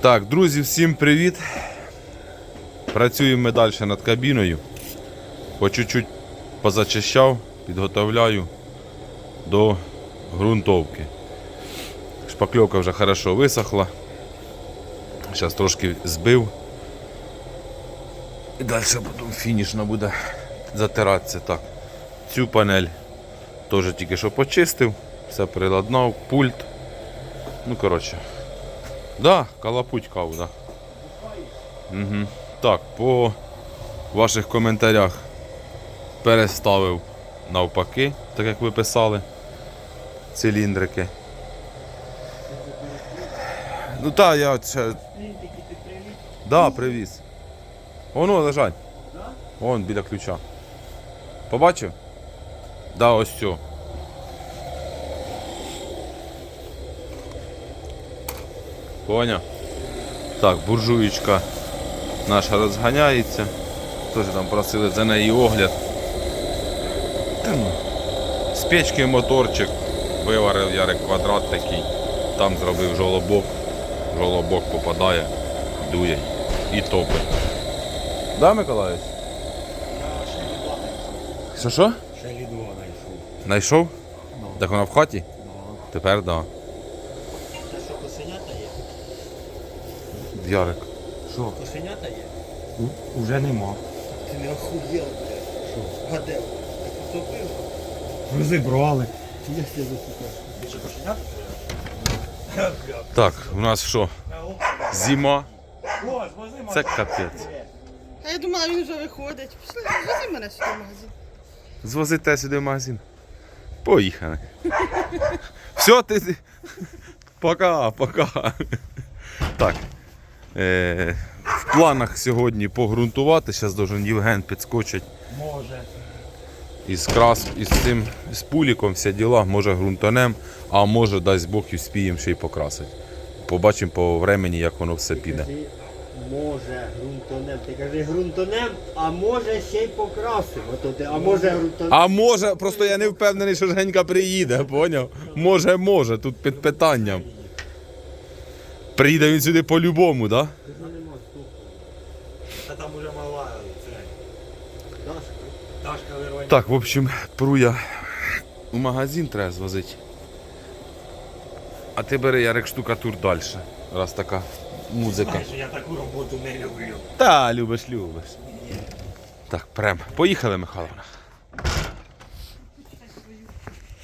Так, друзі, всім привіт. Працюємо ми далі над кабіною. По чуть-чуть позачищав, підготовляю до ґрунтовки. Шпакльовка вже хорошо висохла. Зараз трошки збив. І далі потім фінішно буде затиратися. Так. Цю панель теж тільки що почистив, все приладнав, пульт. Ну, коротше. Да, калапуть каву, да. Угу. Так, по ваших коментарях переставив навпаки, так як ви писали. Циліндрики. Ну так, я ще. Да, привіз. Воно лежать. Вон біля ключа. Побачив? Да, ось цю. Поняв? Так, буржуєчка наша розганяється. Теж там просили за неї огляд. Ну, З печки моторчик. Виварив ярик квадрат такий. Там зробив жолобок. Жолобок попадає, дує і топить. Да, Миколаївич? Що що? Ще лідова знайшов. Знайшов? Так вона в хаті? Тепер так. Да. Це що, кошенята є? Ярик. Що? Кошенята є? Уже нема. Ти не охуєв, блядь. Що? А де? Ти потопив? Розібрали. Я себе засікав. Ти кошенят? Так, у нас що? Зима. Це капець. А я думала, він вже виходить. Пішли, вези мене сюди в магазин. Звозите сюди в магазин. Поїхали. Все, ти. ти- Пока, пока. Так. Е, в планах сьогодні погрунтувати. Зараз должен Євген підскочить Може. із крас, із цим з пуліком всі діла, може ґрунтанем, а може дасть Бог і вспіємо ще й покрасити. Побачимо по времені, як воно все піде. Може ґрунтонем. Ти кажи ґрунтонем, а може ще й покрасимо. То ти, а може ґрунтонем. А може, просто я не впевнений, що Женька приїде, поняв? Може, може, тут під питанням. Приїде він сюди по-любому, так? Да? Та там уже мала це. Вирвання. Так, в общем, пру я в магазин треба звозити. А ти бери Ярик штукатур далі, раз така музика. Знаєш, я таку роботу не люблю. Та, любиш, любиш. Так, прям. Поїхали, Михайловна.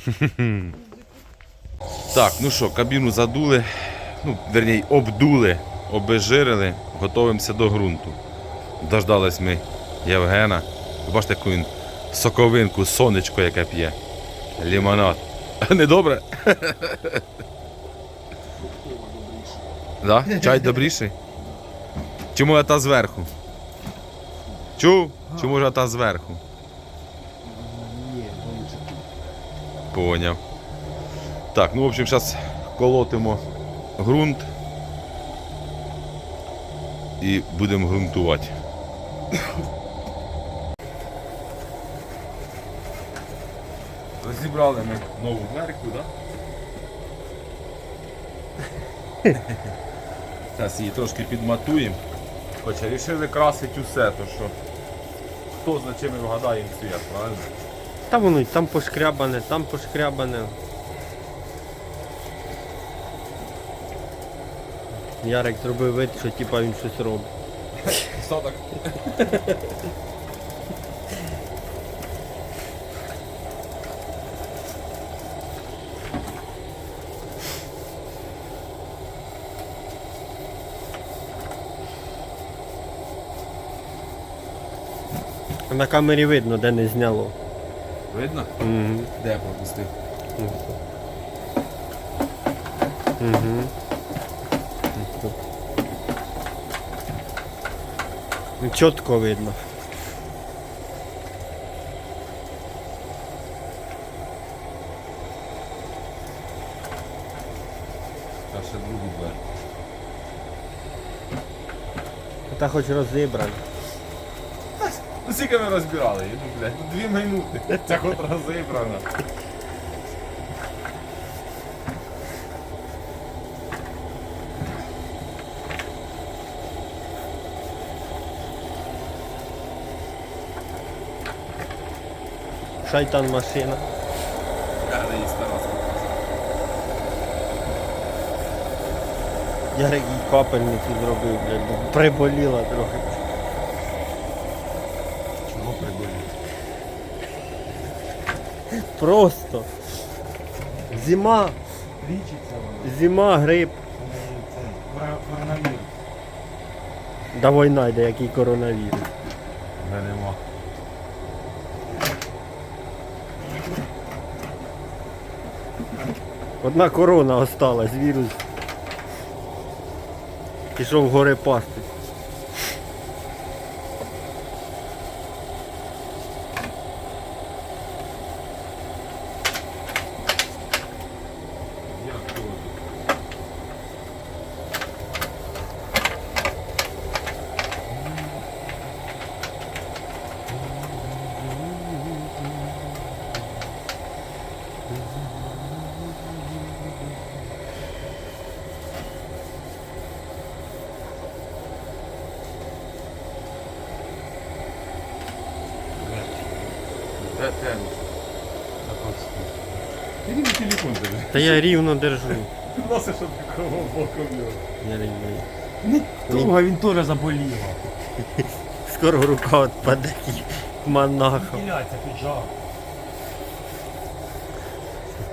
Так, ну що, кабіну задули, ну, верній, обдули, обезжирили, готуємося до ґрунту. Дождались ми Євгена. Бачите, яку він соковинку, сонечко, яке п'є. Лімонад. Не добре? Да? Чай добріший? Чому я та зверху? Чув? Чому ж та зверху? Поняв. Так, ну в общем, зараз колотимо ґрунт і будемо ґрунтувати. Розібрали ми нову дверку, так? Зараз її трошки підматуємо. Хоча рішили красити усе, то що хто за чим і вгадає цвіт, правильно? Та воно й там пошкрябане, там пошкрябане. Ярик зробив вид, що типа він щось робить. Що так? На камері видно, де не зняло. Видно? Угу. Де я пропустив? Угу. Чітко видно. А ще другу двері. Та хоч розібрано. Ну скільки ми розбирали? Ну, блядь, ну дві минути. Ця хоч розібрана. Шайтан машина. Я. Ярик їй капельницю зробив, блядь, бо приболіла трохи. Чого приболів? Просто. Зима, Лічиться зима, грип. Коронавірус. Да війна йде, який коронавірус. Вже нема. Одна корона осталась, вірус. Пішов в гори пасти. Ти мені телефон держи. Та я рівно держу. Носиш щоб такого його. Я рівно. Друга він теж заболів. Скоро рука відпаде і монахом. Кіляться піджав.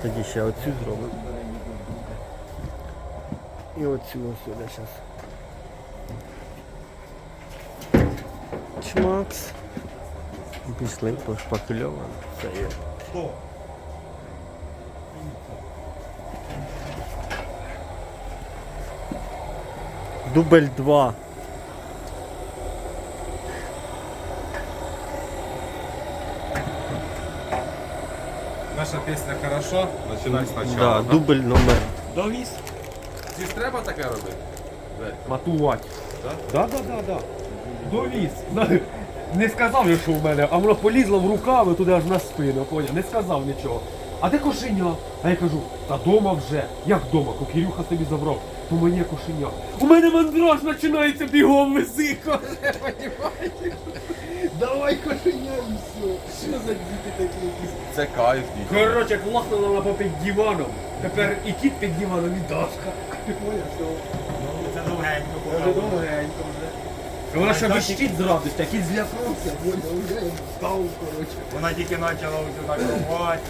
Тоді ще оцю зробимо. І оцю ось сюди зараз. Чмакс. Пішли пошпакльовано. Це є. Дубль 2. Наша пісня хорошо, починай Да, дубль номер. Довіз? Ці ж треба таке робити? Матувати. Да? Да, да, да, да. Довіз. Не сказав я, що в мене, а воно полізло в рукави туди аж на спину, поняв? Не сказав нічого. А де кошеня? А я кажу, та дома вже. Як дома? Кокірюха собі забрав. То моє кошеня. У мене мандраж починається бігом вези, каже? Давай кошеня і все. Що за діти такі якісь? Це кайф, дійсно. Коротше, клахнула вона попід диваном. Тепер і кіт під диваном, і Дашка. Ти поняв, що? Це довгенько. Вже довгенько вже. Вона ще вищить з радості, а кіт злякнувся, поняв, вже встав, коротше. Вона тільки почала ось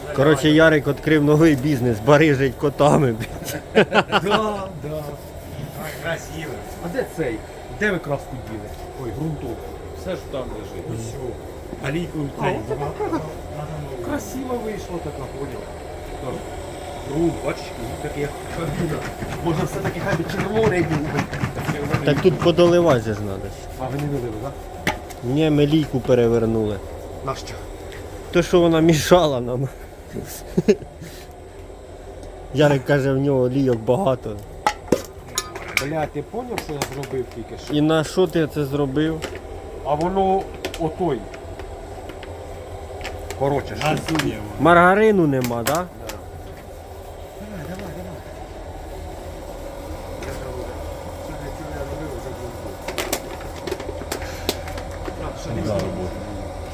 так. Коротше, Ярик відкрив новий бізнес, барижить котами. Да, да. Так, красиво. А де цей? Де ви краску діли? Ой, грунтовку. Все ж там лежить. А лійку оце красиво вийшло така, поняв. Так. Бачиш, як. Може все-таки хай би червоний був. би. Так тут подоливати ж треба. А ви не вилили, так? Ні, ми лійку перевернули. Нащо? То, що вона мішала нам. Ярик каже, в нього лійок багато. Бля, ти поняв, що я зробив тільки що? І на що ти це зробив? А воно отой. Коротше, що? Маргарину нема, так? Да?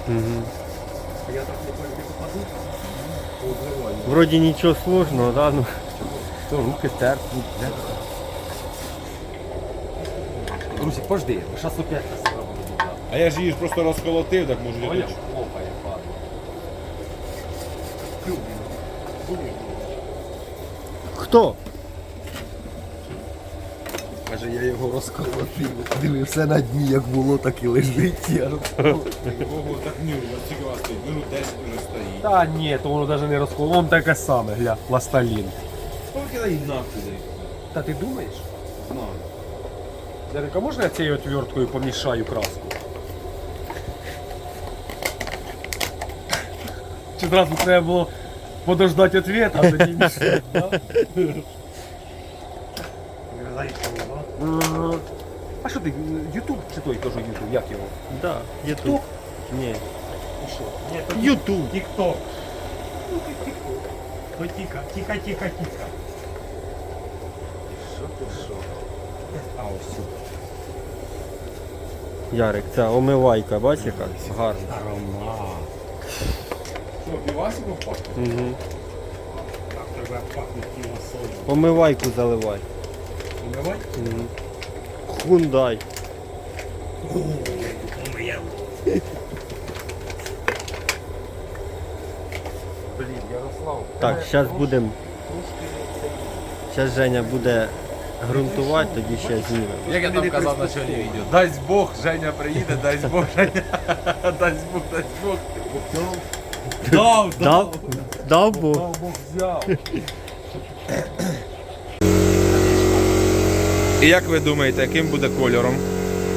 Угу. Я так не пойду попаду. Обливаю. Вроді нічого сложного, да? Ну, То руки терпнуть. Друзі, пожди, зараз опять нас робимо. А я ж її ж просто розколотив, так може Поняв? я Хлопає, падає. Хто? Каже, я його розколотив. Диви, все на дні, як було, так і лежить. Я... Ого, так ні, ось тільки вас стоїть. Минут 10 вже стоїть. Та ні, то воно навіть не розколо. Вон таке саме, гля, пласталін. Скільки дай нахуй дай? Та ти думаєш? Знаю. Ярика, можна я цією отверткою помішаю краску? Чи одразу треба було подождати ответ, а тоді мішати, да? Зайшов, Ага. А що ти, Ютуб чи той теж Ютуб, як його? Да, Ютуб. Ні. І що? Ютуб. тік-ток. Ну, ти тік-ток. То тіка, тіка, тіка, тіка. Що ти що? А ось сюди. Ярик, ця омивайка, бачиш яка? Гарна. Аромат. Що, півасиком пахне? Угу. Так тебе пахнуть кілосою. Помивайку заливай. Угу. Хундай. Блін, Ярослав. Так, зараз будемо. Зараз Женя буде ґрунтувати, тоді ще знімемо. Як я там казав на початку відео. Дасть Бог, Женя приїде, дасть Бог, Женя. Дасть Бог, дасть Бог. Дав, Дав? Дав Бог. Бог взяв. І як ви думаєте, яким буде кольором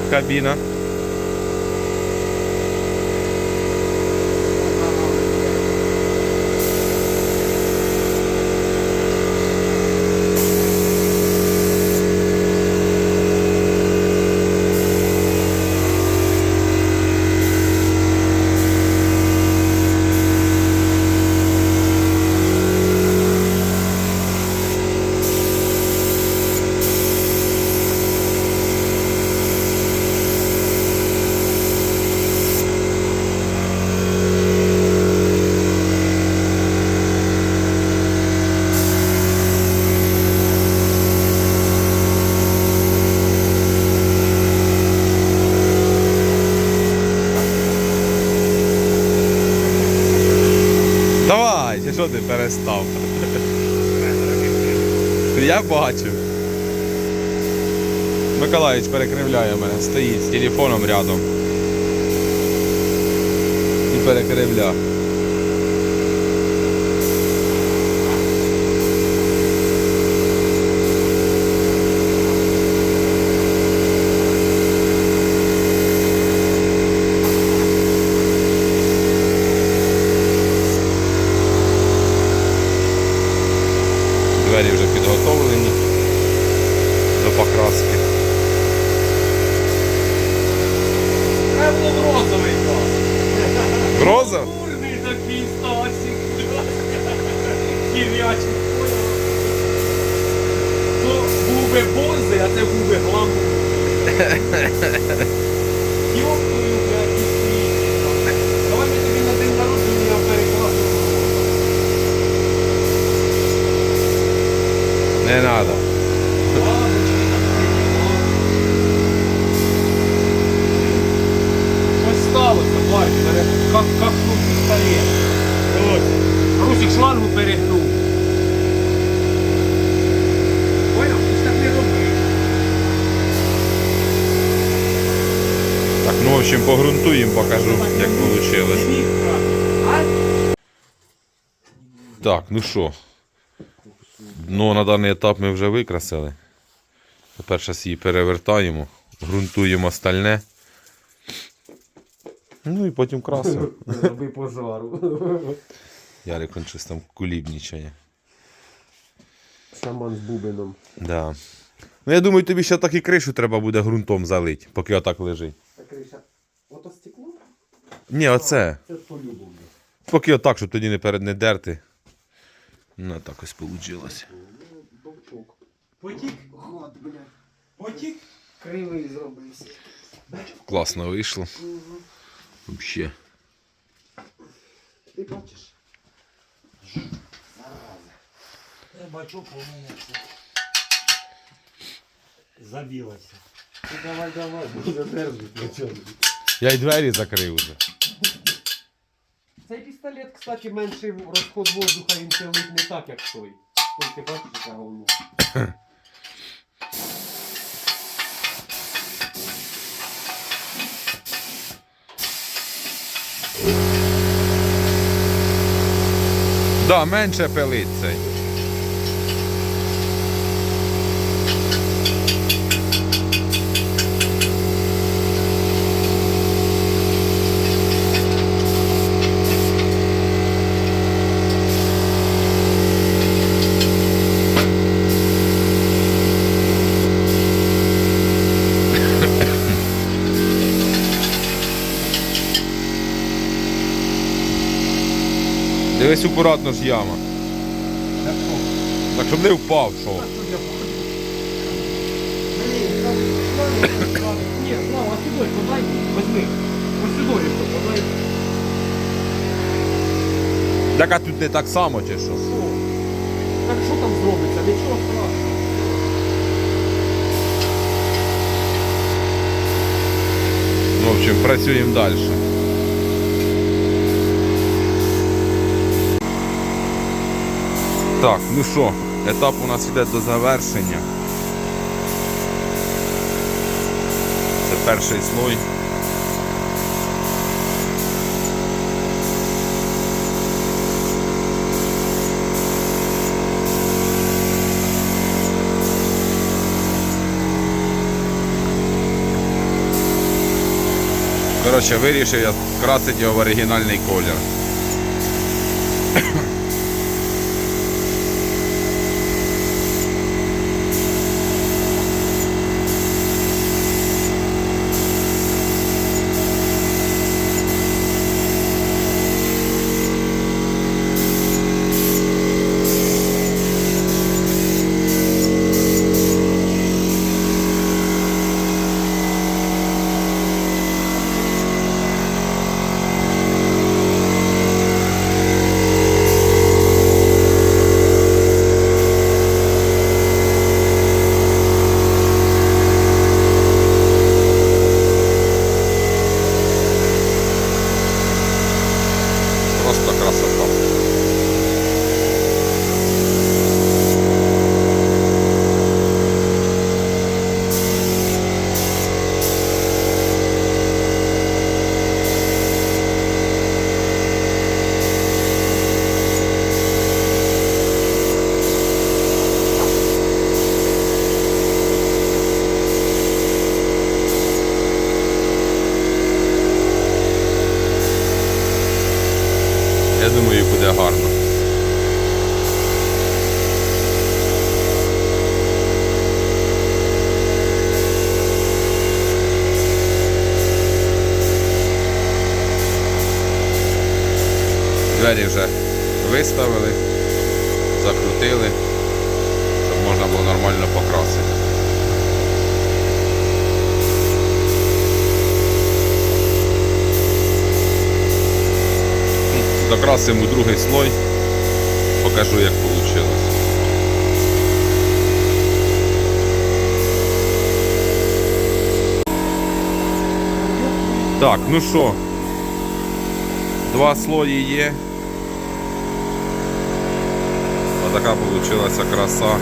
кабіна? Давай, чи перестав? Я бачив. Миколаївич перекривляє мене, стоїть з телефоном рядом. І перекривля. Двері вже підготовлені до покраски. Треба було в розовий клас. Гроза? Курний такий Стасик. Кірячий понял. То був би Бонзи, а це був би гламур. Йопою, блядь, і світі. Давай ми тобі на день народження перекладемо. Не треба. Щось сталося, бачиш, мене как, как ну, пістолет. Ось. Русик шлангу перегнув. Понял? Ти ж так не робив. Ну в погрунтуємо, покажу, як вийшло. Так, ну що. Дно на даний етап ми вже викрасили. Тепер зараз її перевертаємо, ґрунтуємо стальне. Ну і потім красимо. Роби пожару. Ярик щось там кулібнічає. Шаман з бубеном. Да. Ну я думаю, тобі ще так і кришу треба буде ґрунтом залити, поки отак лежить. Та криша. Ото стекло? Ні, оце. Це по-любому. Поки отак, щоб тоді не перед не дерти. Ну так ось вийшло. Довчок. Потік? Гад, блядь. Потік? Кривий зробився. Класно вийшло. Взагалі. Ти бачиш? Я бачу, у мене це забілося. Ти давай, давай, бо задержить нічого. Я й двері закрив уже. Цей пістолет, кстати, менший розход воздуха, він цілить не так, як той. Ой, ти бачиш, яка говно. Да, менше пилить цей. Дивись акуратно ж яма. Так щоб не впав, що. Ні, Слава, а сюди подай, возьми. Ось сюди, подай. Так а тут не так само чи що? Що? Так що там зробиться? Нічого страшного. Ну, в общем, працюємо далі. Так, ну що, етап у нас йде до завершення. Це перший слой. Коротше, вирішив я красити його в оригінальний колір. Просто красота. Я думаю, буде гарно. Двері вже виставили, закрутили, щоб можна було нормально покрасити. Докрасимо другий слой, покажу як вийшло. Так, ну що, два слої є. Отака вийшла краса.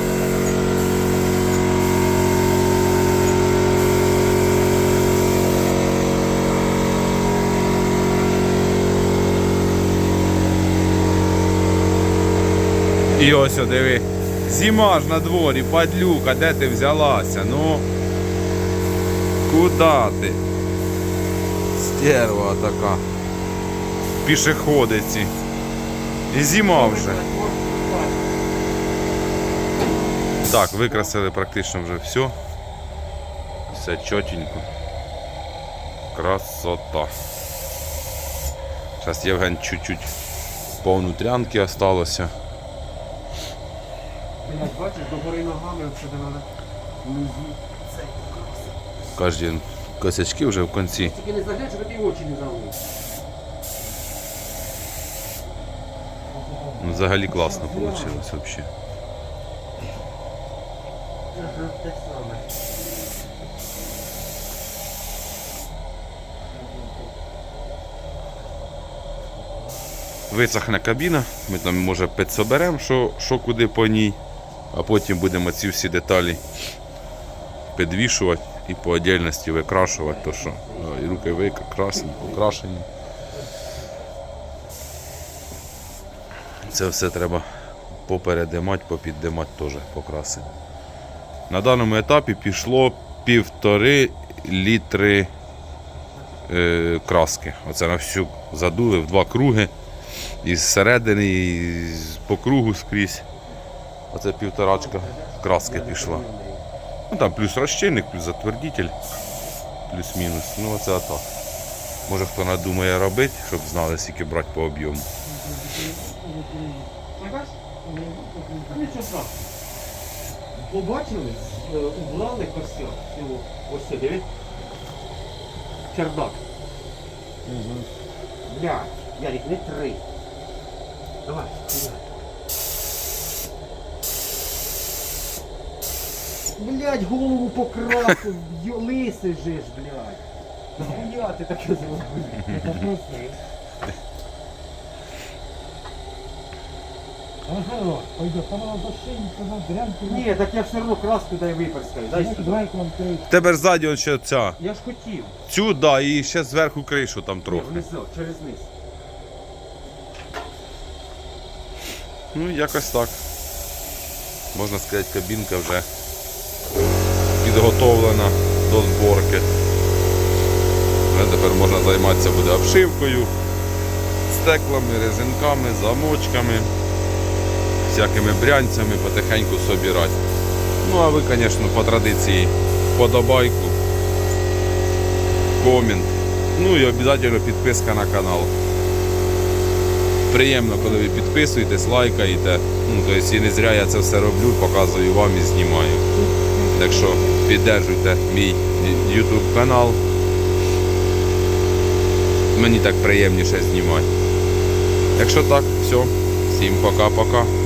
І ось о, диви. Зима ж на дворі, падлюка, де ти взялася? Ну. Куда ти? Стерва така. Пішеходиці. І зима вже. Так, викрасили практично вже все. Все чотенько. Красота. Зараз Євген чуть-чуть по внутрянки осталося. Блядь, бачиш, до гори ногами все треба. Внизу. Кожен косячки вже в кінці. Тільки не заглянь, щоб ті очі не зали. Ну, Взагалі класно вийшло взагалі. Висохне кабіна, ми там може підсоберемо, що, що куди по ній, а потім будемо ці всі деталі підвішувати і по отдельності викрашувати, то що і руки викрасені, покрашені. Це все треба попередимати, попіддимати теж покрасити. На даному етапі пішло півтори літри е, краски. Оце на всю задули в два круги. Із середини, і по кругу скрізь. Оце півторачка краски пішла. Ну там плюс розчинник, плюс затвердитель, плюс-мінус. Ну оце отак. Може хто надумає робити, щоб знали, скільки брати по об'єму. Побачили, е, углали костер. Ось це, диви. Чердак. Блядь, Ярик, не три. Давай, Блять, голову покрасив, лисий же ж, блядь. Нахуя ти таке зробив? Ага, пойдет, там вона до шиї, дрянки. Ні, так я все одно краску дай виперскаю. Дай сюди. Давай к вам. В Тебе ж ззаді он ще ця. Я ж хотів. Цю, да, і ще зверху кришу там трохи. Внизу, через низ. Ну, якось так. Можна сказати, кабінка вже підготовлена до зборки. Вже тепер можна займатися буде обшивкою, стеклами, резинками, замочками, всякими брянцями потихеньку собирати. Ну а ви, звісно, по традиції подобайку, комент. Ну і обов'язково підписка на канал. Приємно, коли ви підписуєтесь, лайкаєте. Ну, тобто і не зря я це все роблю, показую вам і знімаю. Так що піддержуйте мій YouTube канал. Мені так приємніше знімати. Так що так, все. Всім пока-пока.